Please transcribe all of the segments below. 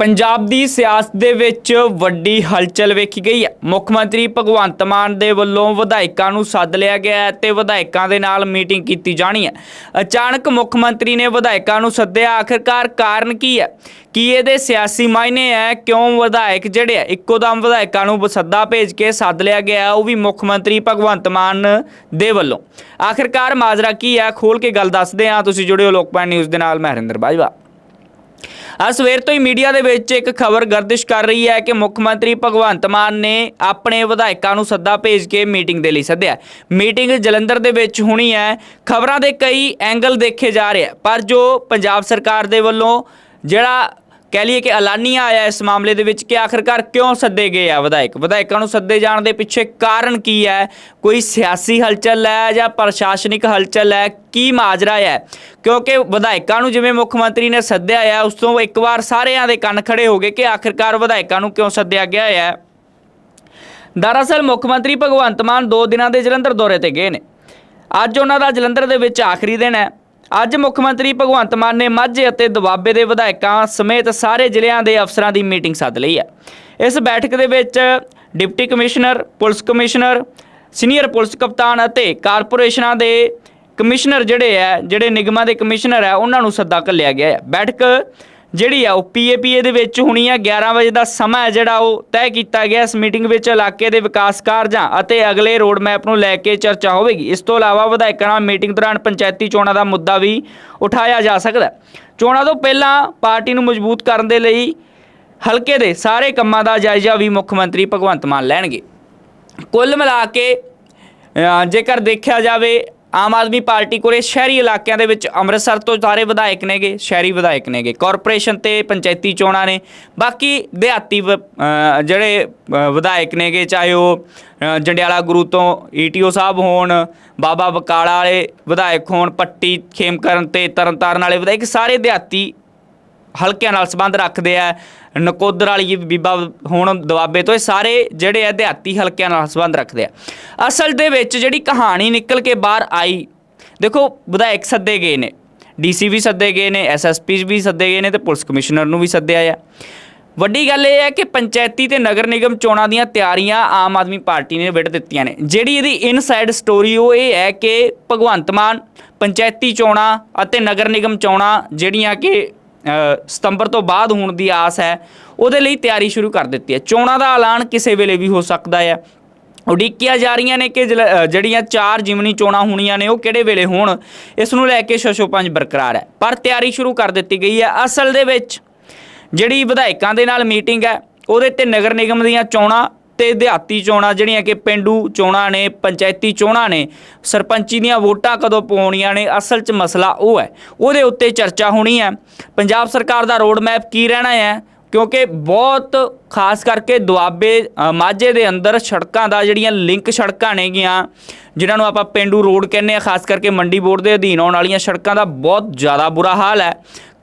ਪੰਜਾਬ ਦੀ ਸਿਆਸਤ ਦੇ ਵਿੱਚ ਵੱਡੀ ਹਲਚਲ ਵੇਖੀ ਗਈ ਹੈ। ਮੁੱਖ ਮੰਤਰੀ ਭਗਵੰਤ ਮਾਨ ਦੇ ਵੱਲੋਂ ਵਿਧਾਇਕਾਂ ਨੂੰ ਸੱਦ ਲਿਆ ਗਿਆ ਹੈ ਤੇ ਵਿਧਾਇਕਾਂ ਦੇ ਨਾਲ ਮੀਟਿੰਗ ਕੀਤੀ ਜਾਣੀ ਹੈ। ਅਚਾਨਕ ਮੁੱਖ ਮੰਤਰੀ ਨੇ ਵਿਧਾਇਕਾਂ ਨੂੰ ਸੱਦਿਆ, ਆਖਿਰਕਾਰ ਕਾਰਨ ਕੀ ਹੈ? ਕੀ ਇਹਦੇ ਸਿਆਸੀ ਮਾਇਨੇ ਹੈ? ਕਿਉਂ ਵਿਧਾਇਕ ਜਿਹੜੇ ਆ, ਇੱਕੋ ਦਮ ਵਿਧਾਇਕਾਂ ਨੂੰ ਬਸੱਦਾ ਭੇਜ ਕੇ ਸੱਦ ਲਿਆ ਗਿਆ ਉਹ ਵੀ ਮੁੱਖ ਮੰਤਰੀ ਭਗਵੰਤ ਮਾਨ ਦੇ ਵੱਲੋਂ। ਆਖਿਰਕਾਰ ਮਾਜਰਾ ਕੀ ਹੈ? ਖੋਲ ਕੇ ਗੱਲ ਦੱਸਦੇ ਹਾਂ। ਤੁਸੀਂ ਜੁੜਿਓ ਲੋਕਪਾਲ ਨਿਊਜ਼ ਦੇ ਨਾਲ, ਮੈਂ ਹਰਿੰਦਰ ਬਾਜਵਾ। ਅੱਜ ਸਵੇਰ ਤੋਂ ਹੀ ਮੀਡੀਆ ਦੇ ਵਿੱਚ ਇੱਕ ਖਬਰ ਗਰਦਿਸ਼ ਕਰ ਰਹੀ ਹੈ ਕਿ ਮੁੱਖ ਮੰਤਰੀ ਭਗਵੰਤ ਮਾਨ ਨੇ ਆਪਣੇ ਵਿਧਾਇਕਾਂ ਨੂੰ ਸੱਦਾ ਭੇਜ ਕੇ ਮੀਟਿੰਗ ਦੇ ਲਈ ਸੱਦਿਆ। ਮੀਟਿੰਗ ਜਲੰਧਰ ਦੇ ਵਿੱਚ ਹੋਣੀ ਹੈ। ਖਬਰਾਂ ਦੇ ਕਈ ਐਂਗਲ ਦੇਖੇ ਜਾ ਰਹੇ ਆ। ਪਰ ਜੋ ਪੰਜਾਬ ਸਰਕਾਰ ਦੇ ਵੱਲੋਂ ਜਿਹੜਾ ਕਹਿ ਲਈਏ ਕਿ ਐਲਾਨੀਆ ਆਇਆ ਇਸ ਮਾਮਲੇ ਦੇ ਵਿੱਚ ਕਿ ਆਖਰਕਾਰ ਕਿਉਂ ਸੱਦੇ ਗਏ ਆ ਵਿਧਾਇਕ? ਵਿਧਾਇਕਾਂ ਨੂੰ ਸੱਦੇ ਜਾਣ ਦੇ ਪਿੱਛੇ ਕਾਰਨ ਕੀ ਹੈ? ਕੋਈ ਸਿਆਸੀ ਹਲਚਲ ਹੈ ਜਾਂ ਪ੍ਰਸ਼ਾਸਨਿਕ ਹਲਚਲ ਹੈ? ਕੀ ਮਾਜਰਾ ਹੈ? ਕਿਉਂਕਿ ਵਿਧਾਇਕਾਂ ਨੂੰ ਜਿਵੇਂ ਮੁੱਖ ਮੰਤਰੀ ਨੇ ਸੱਦਿਆ ਹੈ ਉਸ ਤੋਂ ਇੱਕ ਵਾਰ ਸਾਰਿਆਂ ਦੇ ਕੰਨ ਖੜੇ ਹੋ ਗਏ ਕਿ ਆਖਰਕਾਰ ਵਿਧਾਇਕਾਂ ਨੂੰ ਕਿਉਂ ਸੱਦਿਆ ਗਿਆ ਹੈ ਦਰਅਸਲ ਮੁੱਖ ਮੰਤਰੀ ਭਗਵੰਤ ਮਾਨ 2 ਦਿਨਾਂ ਦੇ ਜਲੰਧਰ ਦੌਰੇ ਤੇ ਗਏ ਨੇ। ਅੱਜ ਉਹਨਾਂ ਦਾ ਜਲੰਧਰ ਦੇ ਵਿੱਚ ਆਖਰੀ ਦਿਨ ਹੈ। ਅੱਜ ਮੁੱਖ ਮੰਤਰੀ ਭਗਵੰਤ ਮਾਨ ਨੇ ਮਾਝੇ ਅਤੇ ਦੁਆਬੇ ਦੇ ਵਿਧਾਇਕਾਂ ਸਮੇਤ ਸਾਰੇ ਜ਼ਿਲ੍ਹਿਆਂ ਦੇ ਅਫਸਰਾਂ ਦੀ ਮੀਟਿੰਗ ਸੱਦ ਲਈ ਹੈ। ਇਸ ਬੈਠਕ ਦੇ ਵਿੱਚ deputy commissioner, police commissioner, senior police ਕਪਤਾਨ ਅਤੇ ਕਾਰਪੋਰੇਸ਼ਨਾਂ ਦੇ ਕਮਿਸ਼ਨਰ ਜਿਹੜੇ ਹੈ, ਜਿਹੜੇ ਨਿਗਮਾਂ ਦੇ ਕਮਿਸ਼ਨਰ ਹੈ, ਉਹਨਾਂ ਨੂੰ ਸੱਦਾ ਘੱਲਿਆ ਗਿਆ ਹੈ। ਬੈਠਕ ਜਿਹੜੀ ਆ ਉਹ ਪੀਏਪੀਏ ਦੇ ਵਿੱਚ ਹੋਣੀ ਆ 11 ਵਜੇ ਦਾ ਸਮਾਂ ਹੈ ਜਿਹੜਾ ਉਹ ਤੈਅ ਕੀਤਾ ਗਿਆ ਇਸ ਮੀਟਿੰਗ ਵਿੱਚ ਇਲਾਕੇ ਦੇ ਵਿਕਾਸ ਕਾਰਜਾਂ ਅਤੇ ਅਗਲੇ ਰੋਡ ਮੈਪ ਨੂੰ ਲੈ ਕੇ ਚਰਚਾ ਹੋਵੇਗੀ। ਇਸ ਤੋਂ ਇਲਾਵਾ ਵਿਧਾਇਕਾਂ ਨਾਲ ਮੀਟਿੰਗ ਦੌਰਾਨ ਪੰਚਾਇਤੀ ਚੋਣਾਂ ਦਾ ਮੁੱਦਾ ਵੀ ਉਠਾਇਆ ਜਾ ਸਕਦਾ ਚੋਣਾਂ ਤੋਂ ਪਹਿਲਾਂ ਪਾਰਟੀ ਨੂੰ ਮਜ਼ਬੂਤ ਕਰਨ ਦੇ ਲਈ ਹਲਕੇ ਦੇ ਸਾਰੇ ਕੰਮਾਂ ਦਾ ਜਾਇਜ਼ਾ ਵੀ ਮੁੱਖ ਮੰਤਰੀ ਭਗਵੰਤ ਮਾਨ ਲੈਣਗੇ। ਕੁੱਲ ਮਿਲਾ ਕੇ ਜੇਕਰ ਦੇਖਿਆ ਜਾਵੇ ਆਮ ਆਦਮੀ ਪਾਰਟੀ ਕੋਲੇ ਸ਼ਹਿਰੀ ਇਲਾਕਿਆਂ ਦੇ ਵਿੱਚ ਅੰਮ੍ਰਿਤਸਰ ਤੋਂ ਸਾਰੇ ਵਿਧਾਇਕ ਨੇਗੇ, ਸ਼ਹਿਰੀ ਵਿਧਾਇਕ ਨੇਗੇ। ਕਾਰਪੋਰੇਸ਼ਨ ਤੇ ਪੰਚਾਇਤੀ ਚੋਣਾਂ ਨੇ। ਬਾਕੀ ਦਿਹਾਤੀ ਵ- ਜਿਹੜੇ ਵਿਧਾਇਕ ਨੇਗੇ, ਚਾਹੇ ਉਹ ਜੰਡਿਆਲਾ ਗੁਰੂ ਤੋਂ ਈਟੀਓ ਸਾਹਿਬ ਹੋਣ, ਬਾਬਾ ਬਕਾਲਾ ਵਾਲੇ ਵਿਧਾਇਕ ਹੋਣ, ਪੱਟੀ ਖੇਮਕਰਨ ਤੇ ਤਰਨਤਾਰਨ ਵਾਲੇ ਵਿਧਾਇਕ, ਸਾਰੇ ਦਿਹਾਤੀ ਹਲਕਿਆਂ ਨਾਲ ਸੰਬੰਧ ਰੱਖਦੇ ਆ, ਨਕੋਦਰ ਵਾਲੀ ਬੀਬਾ ਹੁਣ ਦੁਆਬੇ ਤੋਂ ਇਹ ਸਾਰੇ ਜਿਹੜੇ ਆ ਦਿਹਾਤੀ ਹਲਕਿਆਂ ਨਾਲ ਸੰਬੰਧ ਰੱਖਦੇ ਆ। ਅਸਲ ਦੇ ਵਿੱਚ ਜਿਹੜੀ ਕਹਾਣੀ ਨਿਕਲ ਕੇ ਬਾਹਰ ਆਈ, ਦੇਖੋ ਵਿਧਾਇਕ ਸੱਦੇ ਗਏ ਨੇ, ਡੀਸੀ ਵੀ ਸੱਦੇ ਗਏ ਨੇ ਐਸਐਸਪੀ ਵੀ ਸੱਦੇ ਗਏ ਨੇ ਤੇ ਪੁਲਿਸ ਕਮਿਸ਼ਨਰ ਨੂੰ ਵੀ ਸੱਦਿਆ ਆ। ਵੱਡੀ ਗੱਲ ਇਹ ਹੈ ਕਿ ਪੰਚਾਇਤੀ ਤੇ ਨਗਰ ਨਿਗਮ ਚੋਣਾਂ ਦੀਆਂ ਤਿਆਰੀਆਂ ਆਮ ਆਦਮੀ ਪਾਰਟੀ ਨੇ ਵਿੱਢ ਦਿੱਤੀਆਂ ਨੇ। ਜਿਹੜੀ ਇਹਦੀ ਇਨਸਾਈਡ ਸਟੋਰੀ ਉਹ ਇਹ ਹੈ ਕਿ ਭਗਵੰਤ ਮਾਨ ਪੰਚਾਇਤੀ ਚੋਣਾਂ ਅਤੇ ਨਗਰ ਨਿਗਮ ਚੋਣਾਂ ਜਿਹੜੀਆਂ ਕਿ ਸਤੰਬਰ ਤੋਂ ਬਾਅਦ ਹੋਣ ਦੀ ਆਸ ਹੈ, ਉਹਦੇ ਲਈ ਤਿਆਰੀ ਸ਼ੁਰੂ ਕਰ ਦਿੱਤੀ ਹੈ। ਚੋਣਾਂ ਦਾ ਐਲਾਨ ਕਿਸੇ ਵੇਲੇ ਵੀ ਹੋ ਸਕਦਾ ਹੈ। ਉਡੀਕੀਆਂ ਜਾ ਰਹੀਆਂ ਨੇ ਕਿ ਜਲ- ਜਿਹੜੀਆਂ ਚਾਰ ਜਿਮਨੀ ਚੋਣਾਂ ਹੋਣੀਆਂ ਨੇ, ਉਹ ਕਿਹੜੇ ਵੇਲੇ ਹੋਣ, ਇਸ ਨੂੰ ਲੈ ਕੇ ਸ਼ਸ਼ੋ ਪੰਜ ਬਰਕਰਾਰ ਹੈ। ਪਰ ਤਿਆਰੀ ਸ਼ੁਰੂ ਕਰ ਦਿੱਤੀ ਗਈ ਹੈ। ਅਸਲ ਦੇ ਵਿੱਚ ਜਿਹੜੀ ਵਿਧਾਇਕਾਂ ਦੇ ਨਾਲ ਮੀਟਿੰਗ ਹੈ, ਉਹਦੇ ਤੇ ਨਗਰ ਨਿਗਮ ਦੀਆਂ ਚੋਣਾਂ ਤੇ ਦਿਹਾਤੀ ਚੋਣਾਂ ਜਿਹੜੀਆਂ ਕਿ ਪਿੰਡੂ ਚੋਣਾਂ ਨੇ, ਪੰਚਾਇਤੀ ਚੋਣਾਂ ਨੇ, ਸਰਪੰਚੀ ਦੀਆਂ ਵੋਟਾਂ ਕਦੋਂ ਪਾਉਣੀਆਂ ਨੇ, ਅਸਲ 'ਚ ਮਸਲਾ ਉਹ ਹੈ। ਉਹਦੇ ਉੱਤੇ ਚਰਚਾ ਹੋਣੀ ਹੈ। ਪੰਜਾਬ ਸਰਕਾਰ ਦਾ ਰੋਡ ਮੈਪ ਕੀ ਰਹਿਣਾ ਹੈ? ਕਿਉਂਕਿ ਬਹੁਤ ਖਾਸ ਕਰਕੇ ਦੁਆਬੇ ਮਾਝੇ ਦੇ ਅੰਦਰ ਸੜਕਾਂ ਦਾ ਜਿਹੜੀਆਂ ਲਿੰਕ ਸੜਕਾਂ ਨੇਗੀਆਂ, ਜਿਨ੍ਹਾਂ ਨੂੰ ਆਪਾਂ ਪਿੰਡੂ ਰੋਡ ਕਹਿੰਦੇ ਆ ਖਾਸ ਕਰਕੇ ਮੰਡੀ ਬੋਰਡ ਦੇ ਅਧੀਨ ਆਉਣ ਵਾਲੀਆਂ ਸੜਕਾਂ ਦਾ ਬਹੁਤ ਜ਼ਿਆਦਾ ਬੁਰਾ ਹਾਲ ਹੈ।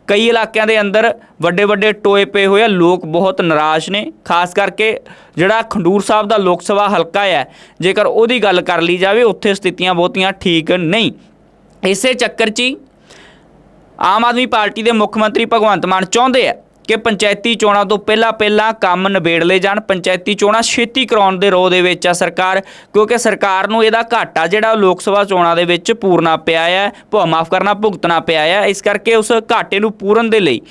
ਕਈ ਇਲਾਕਿਆਂ ਦੇ ਅੰਦਰ ਵੱਡੇ ਵੱਡੇ ਟੋਏ ਪਏ ਹੋਏ ਆ, ਲੋਕ ਬਹੁਤ ਨਿਰਾਸ਼ ਨੇ। ਖਾਸ ਕਰਕੇ ਜਿਹੜਾ ਖੰਡੂਰ ਸਾਹਿਬ ਦਾ ਲੋਕ ਸਭਾ ਹਲਕਾ ਹੈ ਜੇਕਰ ਉਹਦੀ ਗੱਲ ਕਰ ਲਈ ਜਾਵੇ, ਉੱਥੇ ਸਥਿਤੀਆਂ ਬਹੁਤੀਆਂ ਠੀਕ ਨਹੀਂ। ਇਸੇ ਚੱਕਰ 'ਚ ਹੀ ਆਮ ਆਦਮੀ ਪਾਰਟੀ ਦੇ ਮੁੱਖ ਮੰਤਰੀ ਭਗਵੰਤ ਮਾਨ ਚਾਹੁੰਦੇ ਆ ਕਿ ਪੰਚਾਇਤੀ ਚੋਣਾਂ ਤੋਂ ਪਹਿਲਾਂ ਪਹਿਲਾਂ ਕੰਮ ਨਿਬੇੜ ਲਏ ਜਾਣ। ਪੰਚਾਇਤੀ ਚੋਣਾਂ ਛੇਤੀ ਕਰਾਉਣ ਦੇ ਰੋਹ ਦੇ ਵਿੱਚ ਆ ਸਰਕਾਰ, ਕਿਉਂਕਿ ਸਰਕਾਰ ਨੂੰ ਇਹਦਾ ਘਾਟਾ ਜਿਹੜਾ ਉਹ ਲੋਕ ਸਭਾ ਚੋਣਾਂ ਦੇ ਵਿੱਚ ਪੂਰਨਾ ਪਿਆ ਹੈ ਭੁ ਮਾਫ ਕਰਨਾ, ਭੁਗਤਣਾ ਪਿਆ ਹੈ ਇਸ ਕਰਕੇ ਉਸ ਘਾਟੇ ਨੂੰ ਪੂਰਨ ਦੇ ਲਈ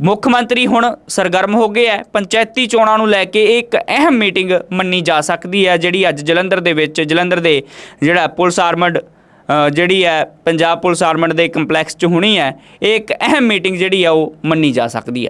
ਮੁੱਖ ਮੰਤਰੀ ਹੁਣ ਸਰਗਰਮ ਹੋ ਗਏ ਹੈ ਪੰਚਾਇਤੀ ਚੋਣਾਂ ਨੂੰ ਲੈ ਕੇ ਇੱਕ ਅਹਿਮ ਮੀਟਿੰਗ ਮੰਨੀ ਜਾ ਸਕਦੀ ਹੈ ਜਿਹੜੀ ਅੱਜ ਜਲੰਧਰ ਦੇ ਵਿੱਚ, ਜਲੰਧਰ ਦੇ ਜਿਹੜਾ ਪੁਲਿਸ ਆਰਮਡ ਜਿਹੜੀ ਹੈ ਪੰਜਾਬ ਪੁਲਿਸ ਆਰਮਡ ਦੇ ਕੰਪਲੈਕਸ 'ਚ ਹੋਣੀ ਹੈ ਇਹ ਇੱਕ ਅਹਿਮ ਮੀਟਿੰਗ ਜਿਹੜੀ ਆ ਉਹ ਮੰਨੀ ਜਾ ਸਕਦੀ ਹੈ